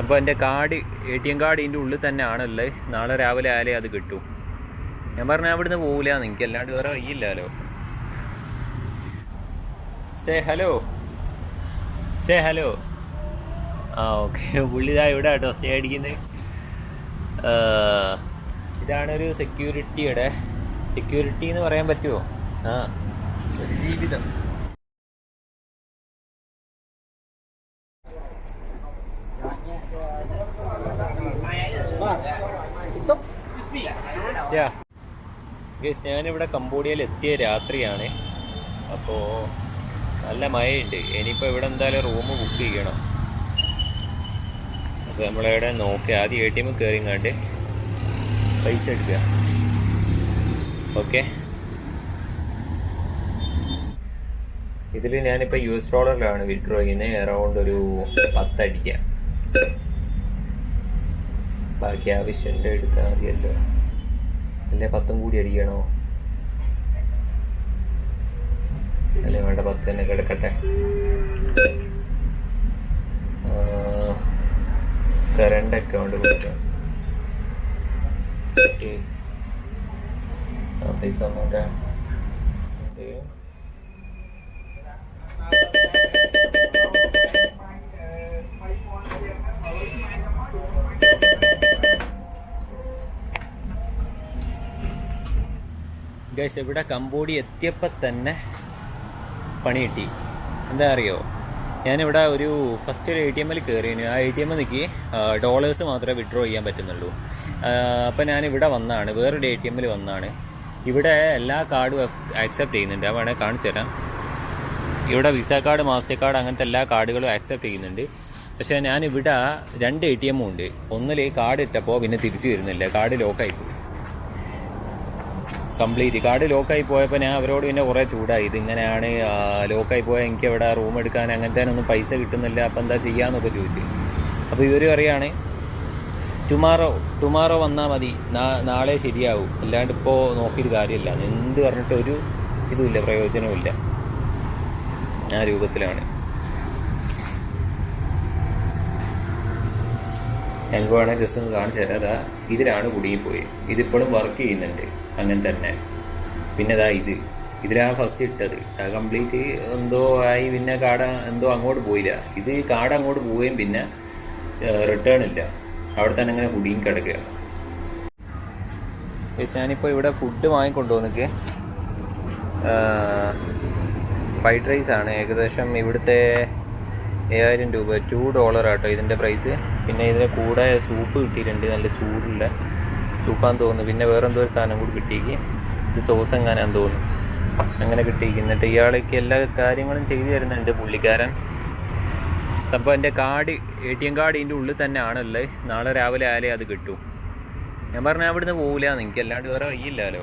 അപ്പോൾ എന്റെ card A T M card ഇതിന്റെ ഉള്ളിൽ തന്നെ ആണല്ലേ നാളെ രാവിലെ ആയാലേ അത് കിട്ടും. ഞാൻ പറഞ്ഞ അവിടുന്ന് പോകില്ല നിങ്ങൾക്ക് അല്ലാണ്ട് വേറെ വയ്യില്ലല്ലോ സേ ഹലോ സേ ഹലോ ആ ഓക്കെ പുള്ളിതാ ഇവിടെ കേട്ടോ. സേ അടിക്കുന്നത്. ഇതാണൊരു സെക്യൂരിറ്റിയുടെ സെക്യൂരിറ്റി എന്ന് പറയാൻ പറ്റുമോ? ആ ജീവിതം. യാ ഞാനിവിടെ കംബോഡിയയിൽ എത്തിയ രാത്രിയാണ്. അപ്പോൾ നല്ല മഴയുണ്ട്. ഇനിയിപ്പോൾ ഇവിടെ എന്തായാലും റൂം ബുക്ക് ചെയ്യണം. അപ്പോൾ നമ്മളിവിടെ നോക്കി ആദ്യം എ ടി എം കയറിങ്ങാണ്ട് പൈസ എടുക്കുക. ഓക്കെ ഇതിൽ ഞാനിപ്പോൾ യു എസ് ഡോളറിലാണ് വിഡ്രോ ചെയ്യുന്നത് അറൗണ്ട് ഒരു പത്തടിക്കുക ബാക്കി ആവശ്യമുണ്ട് എടുത്താൽ മതിയല്ലോ. അല്ലേ? പത്തും കൂടി അടിക്കണോ? അല്ലെ വേണ്ട പത്ത് തന്നെ കിടക്കട്ടെ. കറണ്ട് അക്കൗണ്ട് കൊടുക്കാം. പൈസ നോക്കാം ഗൈസ് ഇവിടെ കമ്പോഡി എത്തിയപ്പോൾ തന്നെ പണി കിട്ടി. എന്താ അറിയോ? ഞാനിവിടെ ഒരു ഫസ്റ്റ് ഒരു എ ടി എമ്മിൽ കയറിയിരുന്നു ആ എ ടി എം നിൽക്കി ഡോളേഴ്സ് മാത്രമേ വിഡ്രോ ചെയ്യാൻ പറ്റുന്നുള്ളൂ. അപ്പോൾ ഞാൻ ഇവിടെ വന്നാണ്. വേറൊരു എ ടി എമ്മിൽ വന്നാണ്. ഇവിടെ എല്ലാ കാർഡും ആക്സെപ്റ്റ് ചെയ്യുന്നുണ്ട്. ആ വേണേൽ കാണിച്ചു തരാം. ഇവിടെ വിസ കാർഡ് മാസ്റ്റർ കാർഡ് അങ്ങനത്തെ എല്ലാ കാർഡുകളും ആക്സെപ്റ്റ് ചെയ്യുന്നുണ്ട്. പക്ഷേ ഞാനിവിടെ രണ്ട് എ ടി എമ്മും ഉണ്ട്. ഒന്നിൽ കാർഡ് ഇട്ടപ്പോൾ പിന്നെ തിരിച്ചു വരുന്നില്ല. കാർഡ് ലോക്കായി പോയി. കംപ്ലീറ്റ്. കാർഡ് ലോക്കായി പോയപ്പോൾ ഞാൻ അവരോട് പിന്നെ കുറേ ചൂടായി. ഇതിങ്ങനെയാണ് ലോക്കായി പോയാൽ എനിക്ക് അവിടെ റൂം എടുക്കാൻ അങ്ങനത്തെ ഒന്നും പൈസ കിട്ടുന്നില്ല. അപ്പോൾ എന്താ ചെയ്യാന്നൊക്കെ ചോദിച്ചു. അപ്പോൾ ഇവർ പറയാണ് ടുമാറോ ടുമാറോ വന്നാൽ മതി. നാളെ ശരിയാവും. അല്ലാണ്ട് ഇപ്പോൾ നോക്കിയിട്ട് കാര്യമില്ല. എന്ത് പറഞ്ഞിട്ട് ഒരു ഇതുമില്ല പ്രയോജനമില്ല ആ രൂപത്തിലാണ്. ഞങ്ങൾക്ക് വേണമെങ്കിൽ ജസ്റ്റ് ഒന്ന് കാണിച്ചു തരാം. അതാ ഇതിലാണ് കുടുങ്ങിപ്പോയി ഇതിപ്പോഴും വർക്ക് ചെയ്യുന്നുണ്ട്. അങ്ങനെ തന്നെ. പിന്നെ ഇതാ ഇത്. ഇതിലാ ഫസ്റ്റ് ഇട്ടത്. അത് കംപ്ലീറ്റ് എന്തോ ആയി പിന്നെ കാട എന്തോ അങ്ങോട്ട് പോയില്ല. ഇത് കാട അങ്ങോട്ട് പോവുകയും പിന്നെ റിട്ടേൺ ഇല്ല. അവിടെ തന്നെ അങ്ങനെ കുടിയും Guys, ഞാനിപ്പോൾ ഇവിടെ ഫുഡ് വാങ്ങിക്കൊണ്ടുവന്നിക്ക് ഫ്രൈഡ് റൈസ് ആണ്. ഏകദേശം ഇവിടുത്തെ ഏഴായിരം രൂപ. ടു ഡോളർ ആട്ടോ ഇതിന്റെ പ്രൈസ് പിന്നെ ഇതിന് കൂടെ സൂപ്പ് കിട്ടിയിട്ടുണ്ട്. നല്ല ചൂടുള്ള സൂപ്പാന്ന് തോന്നുന്നു. പിന്നെ വേറെ എന്തോ ഒരു സാധനം കൂടി കിട്ടിയേക്ക്. ഇത് സോസ് എങ്ങാനാന്ന് തോന്നുന്നു. അങ്ങനെ കിട്ടിയേക്ക്. എന്നിട്ട് ഇയാൾക്ക് എല്ലാ കാര്യങ്ങളും ചെയ്തു തരുന്നുണ്ട് പുള്ളിക്കാരൻ. സംഭവം എന്റെ card A T M card ഇതിന്റെ ഉള്ളിൽ തന്നെ ആണല്ലേ നാളെ രാവിലെ ആയാലേ അത് കിട്ടും. ഞാൻ പറഞ്ഞാൽ അവിടുന്ന് പോകില്ല എനിക്ക് അല്ലാണ്ട് വേറെ വയ്യില്ലല്ലോ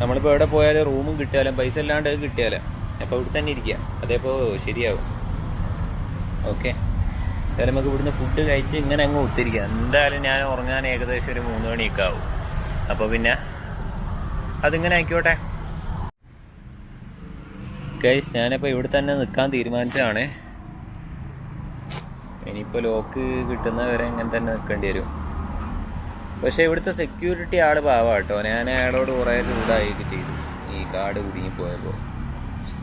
നമ്മളിപ്പോൾ എവിടെ പോയാലും റൂമും കിട്ടിയാലും പൈസ അല്ലാണ്ട് കിട്ടിയാലോ അപ്പോൾ ഇവിടെ തന്നെ ഇരിക്കുക അതേപ്പോൾ ശരിയാവും. ഓക്കെ എന്തായാലും നമുക്ക് ഇവിടുന്ന് ഫുഡ് കഴിച്ച് ഇങ്ങനെ അങ്ങ് ഒത്തിരിക്കുക എന്തായാലും ഞാൻ ഉറങ്ങാൻ ഏകദേശം ഒരു മൂന്ന് മണിയൊക്കെ ആവും അപ്പോൾ പിന്നെ അതിങ്ങനെ ആയിക്കോട്ടെ. ഗൈസ് ഞാനിപ്പോൾ ഇവിടെ തന്നെ നിൽക്കാൻ തീരുമാനിച്ചതാണ്. ഇനിയിപ്പോൾ ലോക്ക് കിട്ടുന്നവരെ ഇങ്ങനെ തന്നെ നിൽക്കേണ്ടി വരും. പക്ഷേ ഇവിടുത്തെ സെക്യൂരിറ്റി ആൾ പാവാ കേട്ടോ ഞാൻ അയാളോട് കുറേ ചൂടായൊക്കെ ചെയ്തു. ഈ കാട് കുടുങ്ങി പോയപ്പോൾ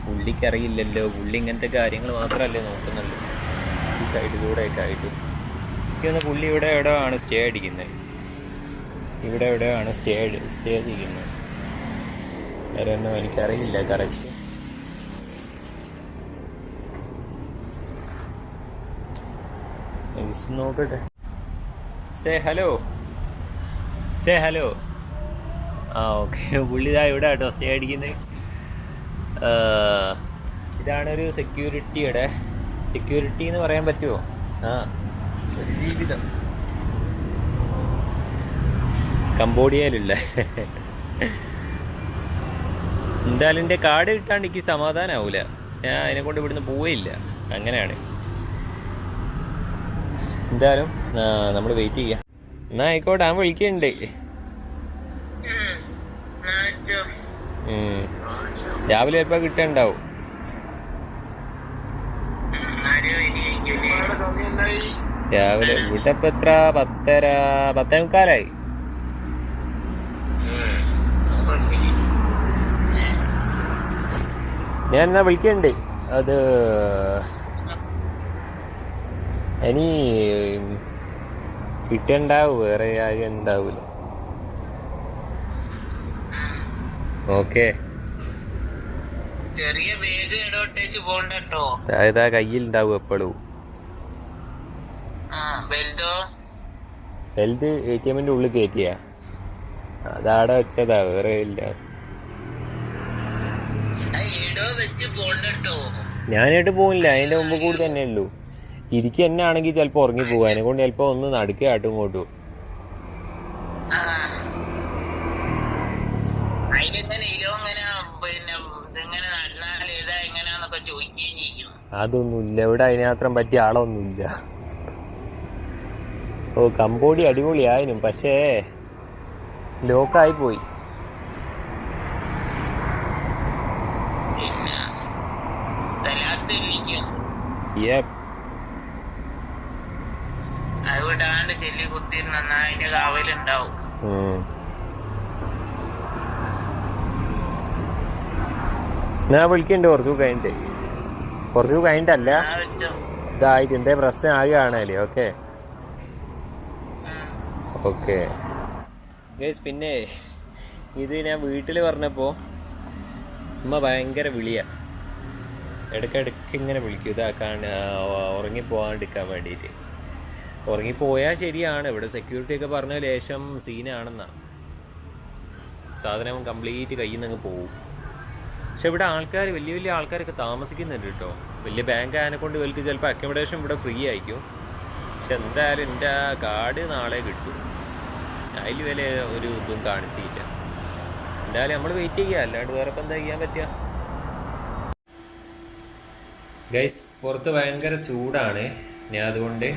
പുള്ളിക്ക് അറിയില്ലല്ലോ. പുള്ളി ഇങ്ങനത്തെ കാര്യങ്ങൾ മാത്രമല്ലേ നോക്കുന്നുള്ളൂ. ഈ സൈഡിലൂടെയൊക്കെ ആയിട്ട്. എനിക്കൊന്ന് പുള്ളി ഇവിടെ എവിടെ ആണ് സ്റ്റേ അടിക്കുന്നത് ഇവിടെ എവിടെ ആണ് സ്റ്റേ സ്റ്റേ ചെയ്യുന്നത് വേറെ ഒന്നും എനിക്കറിയില്ല കറക്റ്റ് നോക്കട്ടെ. സേ ഹലോ സേ ഹലോ ആ ഓക്കെ പുള്ളിതാ ഇവിടെ കേട്ടോ സ്റ്റേ അടിക്കുന്നത് ഇതാണൊരു സെക്യൂരിറ്റിയുടെ സെക്യൂരിറ്റി എന്ന് പറയാൻ പറ്റുമോ ആ. ഒരു ജീവിതം. കംബോഡിയയിലുള്ള എന്തായാലും എന്റെ കാർഡ് കിട്ടാണ്ട് എനിക്ക് സമാധാനാവൂല. ഞാൻ അതിനെ കൊണ്ട് ഇവിടുന്ന് പോവേയില്ല. അങ്ങനെയാണ്. എന്തായാലും നമ്മൾ വെയിറ്റ് ചെയ്യാം. എന്നാ ആയിക്കോട്ടെ ഞാൻ വിളിക്കുന്നുണ്ട് ഉം. രാവിലെ എപ്പോ കിട്ടണ്ടാവും ആരും ഇനി രാവിലെ ഇവിടെ ഇപ്പൊ എത്ര? പത്തര പത്തേ മുക്കാലായി ഞാൻ എന്നാ വിളിക്കണ്ട്. അത് ഇനി കിട്ടണ്ടാവും? വേറെ ആകെ ഉണ്ടാവൂല. ഓക്കെ. ചെറിയ വേഗ ഇടോട്ടേച്ച് പോണ്ടോ അതായത് കയ്യിൽ ഉണ്ടാവും എപ്പോഴും വലുതോ? വലുത് എ ടി എമ്മിന്റെ ഉള്ളിൽ കയറ്റിയാ. അതാടെ വെച്ചതാ വേറെ ഇല്ല. ഞാനായിട്ട് പോകില്ല അതിന്റെ മുമ്പ് കൂടി തന്നെ ഉള്ളൂ. ഇരിക്കുക ആണെങ്കിൽ ചിലപ്പോൾ ഉറങ്ങി പോകും അതിനെ കൊണ്ട് ചിലപ്പോ ഒന്ന് നടുക്കാട്ടും ഇങ്ങോട്ടും. അതൊന്നുമില്ല. ഇവിടെ അതിനാത്രം പറ്റിയ ആളൊന്നുമില്ല. ഓ കമ്പോടി അടിപൊളിയായിരുന്നു പക്ഷേ ലോക്കായി പോയി ചെല്ലി കുത്തിരുന്ന അതിന്റെ കാവലുണ്ടാവും. ഞാൻ വിളിക്കണ്ട് കുറച്ചു കഴിഞ്ഞിട്ട്. കുറച്ചു കഴിഞ്ഞിട്ടല്ല. ഇതായിട്ട് എന്തേ പ്രശ്നം ആകുകയാണല്ലേ ഓക്കെ. ഓക്കെ. ഓക്കെ പിന്നെ ഇത് ഞാൻ വീട്ടിൽ പറഞ്ഞപ്പോൾ ഉമ്മ ഭയങ്കര വിളിയാ. ഇടയ്ക്കിടയ്ക്ക് ഇങ്ങനെ വിളിക്കും ഇതാക്കാൻ ഉറങ്ങിപ്പോകാണ്ടിരിക്കാൻ വേണ്ടിയിട്ട് ഉറങ്ങിപ്പോയാൽ ശരിയാണ് ഇവിടെ സെക്യൂരിറ്റി ഒക്കെ പറഞ്ഞ ലേശം സീനാണെന്നാ. സാധനം കംപ്ലീറ്റ് കയ്യിൽ നിന്ന് അങ്ങ് പോകും പക്ഷെ ഇവിടെ ആൾക്കാർ വലിയ വലിയ ആൾക്കാരൊക്കെ താമസിക്കുന്നുണ്ട് കേട്ടോ. വലിയ ബാങ്ക് ആയതിനെ കൊണ്ട് ഇവർക്ക് ചിലപ്പോൾ അക്കോമഡേഷൻ ഇവിടെ ഫ്രീ ആയിരിക്കും. പക്ഷെ എന്തായാലും എന്റെ ആ കാർഡ് നാളെ കിട്ടും. അതിൽ വില ഒരു ഇതും കാണിച്ചില്ല. എന്തായാലും നമ്മൾ വെയിറ്റ് ചെയ്യുക അല്ലാണ്ട് വേറെ ഇപ്പം എന്താ ചെയ്യാൻ പറ്റുക? ഗൈസ് പുറത്ത് ഭയങ്കര ചൂടാണ്. ഞാൻ അതുകൊണ്ട്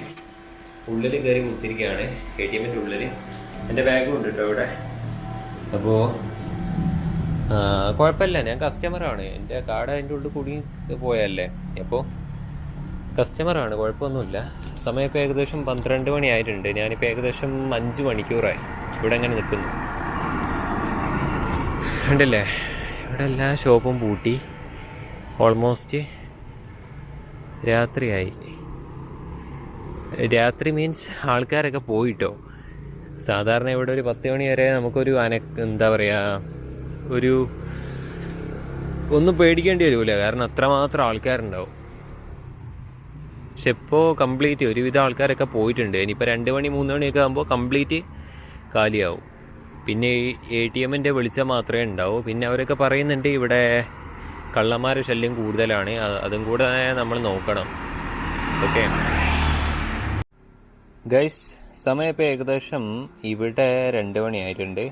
ഉള്ളിൽ കയറി കുത്തിരിക്കുകയാണ്. കെ ടി എമ്മിന്റെ ഉള്ളിൽ എന്റെ ബാഗും ഉണ്ട് കേട്ടോ ഇവിടെ. അപ്പോൾ കുഴപ്പമില്ല. ഞാൻ കസ്റ്റമറാണ് എന്റെ കാർഡ് അതിന്റെ ഉള്ളിൽ കുടുങ്ങി പോയല്ലേ അപ്പോൾ കസ്റ്റമറാണ് കുഴപ്പമൊന്നുമില്ല. സമയം ഇപ്പോൾ ഏകദേശം പന്ത്രണ്ട് മണിയായിട്ടുണ്ട് ഞാനിപ്പോൾ ഏകദേശം അഞ്ച് മണിക്കൂറായി. ഇവിടെ അങ്ങനെ നിൽക്കുന്നു. ഉണ്ടല്ലേ ഇവിടെ എല്ലാ ഷോപ്പും പൂട്ടി. ഓൾമോസ്റ്റ് രാത്രിയായി. രാത്രി മീൻസ് ആൾക്കാരൊക്കെ പോയിട്ടോ. സാധാരണ ഇവിടെ ഒരു പത്ത് മണി വരെ നമുക്കൊരു അന എന്താ പറയുക ഒരു ഒന്നും പേടിക്കേണ്ടി വരില്ല കാരണം അത്രമാത്രം ആൾക്കാരുണ്ടാവും. പക്ഷെ ഇപ്പോൾ കംപ്ലീറ്റ് ഒരുവിധം ആൾക്കാരൊക്കെ പോയിട്ടുണ്ട്. ഇനിയിപ്പോൾ രണ്ട് മണി മൂന്ന് മണിയൊക്കെ ആകുമ്പോൾ കംപ്ലീറ്റ് കാലിയാവും. പിന്നെ ഈ എ ടി എമ്മിന്റെ വെളിച്ചം മാത്രമേ ഉണ്ടാവൂ. പിന്നെ അവരൊക്കെ പറയുന്നുണ്ട് ഇവിടെ കള്ളന്മാരുടെ ശല്യം കൂടുതലാണ്. അതും കൂടെ നമ്മൾ നോക്കണം. ഓക്കെ. ഗൈസ് സമയം ഇപ്പോൾ ഏകദേശം ഇവിടെ രണ്ട് മണിയായിട്ടുണ്ട്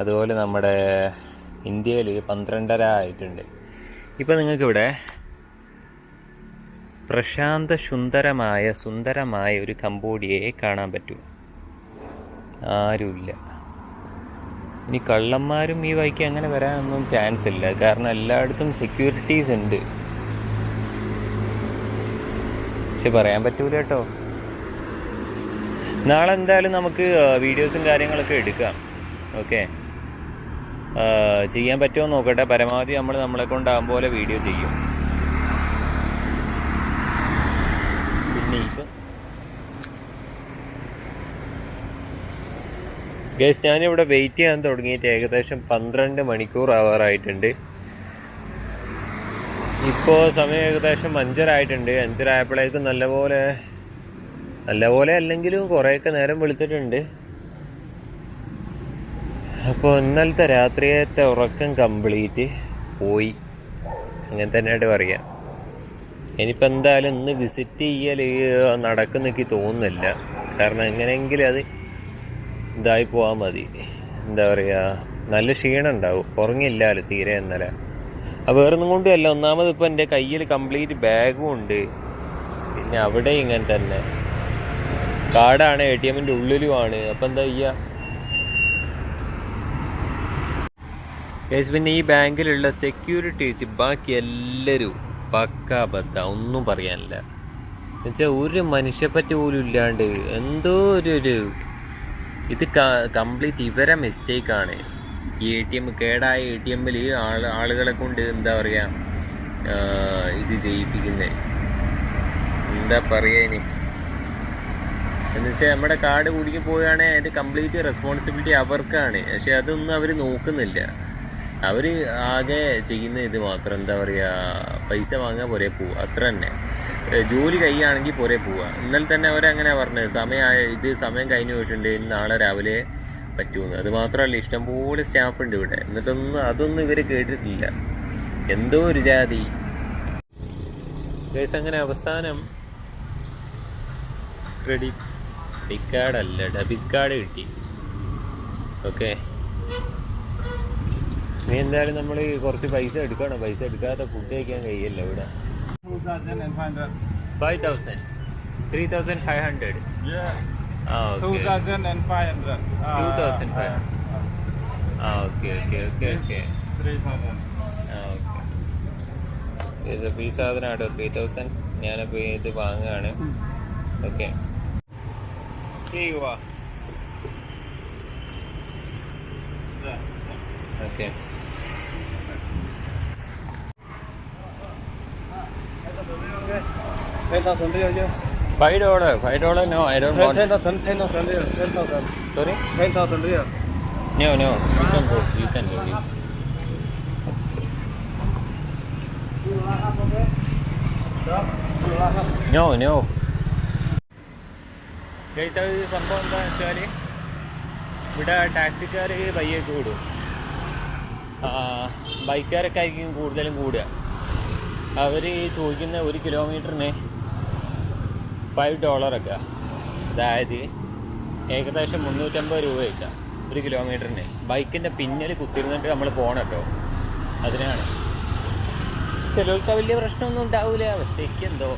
അതുപോലെ നമ്മുടെ ഇന്ത്യയിൽ പന്ത്രണ്ടര ആയിട്ടുണ്ട്. ഇപ്പം നിങ്ങൾക്കിവിടെ പ്രശാന്ത സുന്ദരമായ സുന്ദരമായ ഒരു കമ്പോഡിയയെ കാണാൻ പറ്റും. ആരുമില്ല. ഇനി കള്ളന്മാരും ഈ വഴിക്ക് അങ്ങനെ വരാനൊന്നും ചാൻസ് ഇല്ല കാരണം എല്ലായിടത്തും സെക്യൂരിറ്റീസ് ഉണ്ട്. പക്ഷെ പറയാൻ പറ്റൂല കേട്ടോ. നാളെ എന്തായാലും നമുക്ക് വീഡിയോസും കാര്യങ്ങളൊക്കെ എടുക്കാം. ഓക്കെ ചെയ്യാൻ പറ്റുമോ നോക്കട്ടെ. പരമാവധി നമ്മൾ നമ്മളെ കൊണ്ടാകും പോലെ വീഡിയോ ചെയ്യും. പിന്നെ ഇത് ഗേസ് ഞാനിവിടെ വെയിറ്റ് ചെയ്യാൻ തുടങ്ങിയിട്ട് ഏകദേശം പന്ത്രണ്ട് മണിക്കൂർ ആവാറായിട്ടുണ്ട് ഇപ്പോൾ സമയം ഏകദേശം അഞ്ചര ആയിട്ടുണ്ട്. അഞ്ചര ആയപ്പോഴേക്കും നല്ലപോലെ നല്ലപോലെ അല്ലെങ്കിലും കുറേയൊക്കെ നേരം വെളുത്തിട്ടുണ്ട്. അപ്പോൾ ഇന്നലത്തെ രാത്രിയത്തെ ഉറക്കം കംപ്ലീറ്റ് പോയി. അങ്ങനെ തന്നെയായിട്ട് പറയാം. ഇനിയിപ്പോൾ എന്തായാലും ഇന്ന് വിസിറ്റ് ചെയ്യൽ നടക്കുന്ന എനിക്ക് തോന്നുന്നില്ല. കാരണം എങ്ങനെയെങ്കിലും അത് ഇതായി പോകാൻ മതി. എന്താ പറയുക നല്ല ക്ഷീണം ഉണ്ടാവും. ഉറങ്ങില്ലാലോ തീരെ ഇന്നലെ. അപ്പോൾ വേറൊന്നും കൊണ്ടുമല്ല ഒന്നാമത് ഇപ്പോൾ എന്റെ കയ്യിൽ കംപ്ലീറ്റ് ബാഗും ഉണ്ട്. പിന്നെ അവിടെ ഇങ്ങനെ തന്നെ. കാർഡാണ് എ ടി എമ്മിന്റെ ഉള്ളിലുമാണ്. അപ്പം എന്താ ചെയ്യുക ഗൈസ് പിന്നെ ഈ ബാങ്കിലുള്ള സെക്യൂരിറ്റി വെച്ച് ബാക്കി എല്ലാവരും പക്കാ ഒന്നും പറയാനില്ല. എന്നുവെച്ചാൽ ഒരു മനുഷ്യപ്പറ്റി പോലും ഇല്ലാണ്ട് എന്തോ ഒരു ഒരു ഇത് കംപ്ലീറ്റ് ഇവരെ മിസ്റ്റേക്കാണ് ഈ എ ടി എം കേടായ എ ടി എമ്മിൽ ആളുകളെ കൊണ്ട് എന്താ പറയുക ഇത് ചെയ്യിപ്പിക്കുന്നത് എന്താ പറയുക ഇനി? എന്നുവെച്ചാൽ നമ്മുടെ കാർഡ് കുടുങ്ങി പോവുകയാണെങ്കിൽ അതിന്റെ കംപ്ലീറ്റ് റെസ്പോൺസിബിലിറ്റി അവർക്കാണ്. പക്ഷെ അതൊന്നും അവർ നോക്കുന്നില്ല. അവർ ആകെ ചെയ്യുന്ന ഇത് മാത്രം എന്താ പറയുക പൈസ വാങ്ങാൻ പോരെ പോവുക അത്ര തന്നെ. ജോലി കഴിയുകയാണെങ്കിൽ പോരെ പോവുക ഇന്നലെ തന്നെ അവരങ്ങനെ പറഞ്ഞത്. സമയം ഇത് സമയം കഴിഞ്ഞു പോയിട്ടുണ്ട്. നാളെ രാവിലെ പറ്റൂന്ന്. അത് മാത്രമല്ല ഇഷ്ടംപോലെ സ്റ്റാഫ് ഉണ്ട് ഇവിടെ. എന്നിട്ടൊന്നും അതൊന്നും ഇവർ കേട്ടിട്ടില്ല. എന്തോ ഒരു ജാതി. അങ്ങനെ അവസാനം ക്രെഡിറ്റ് കാർഡ് അല്ല ഡെബിറ്റ് കാർഡ് കിട്ടി. ഓക്കെ. ഇനി എന്തായാലും നമ്മൾ കുറച്ച് പൈസ എടുക്കണം പൈസ എടുക്കാതെ ഫുഡ് കഴിക്കാൻ കഴിയല്ല ഇവിടെ 2,500. Five thousand three thousand five hundred Yeah. ആ ഓക്കെ 2,500. Uh, 2,500. ആ ഓക്കെ ഓക്കെ ഓക്കെ ഓക്കെ 3,000. ആ ഓക്കെ ഈ സാധനം ആട്ടോ ത്രീ തൗസൻഡ് ഞാനപ്പോൾ ഇത് വാങ്ങുകയാണ് okay Kiwa. Okay Ten dollar, five dollar. No, I don't want. No I don't Ten, thousand, ten thousand ten thousand, Sorry. ten thousand deal. No, no, you can go. You can go. Okay. No, no. Guys, അത് സംഭവം എന്താ വെച്ചാൽ ഇവിടെ ടാക്സിക്കാർ പയ്യൊക്കെ കൂടും ബൈക്കുകാരൊക്കെ ആയിരിക്കും കൂടുതലും കൂടുക അവർ ചോദിക്കുന്ന ഒരു കിലോമീറ്ററിന് ഫൈവ് ഡോളറൊക്കെ അതായത് ഏകദേശം മുന്നൂറ്റമ്പത് രൂപയൊക്കെ ഒരു കിലോമീറ്ററിന് ബൈക്കിന്റെ പിന്നിൽ കുത്തിരുന്നിട്ട് നമ്മൾ പോകണം കേട്ടോ അതിനാണ്. ചിലർക്ക് വലിയ പ്രശ്നമൊന്നും ഉണ്ടാവില്ല പക്ഷേ എനിക്കെന്തോ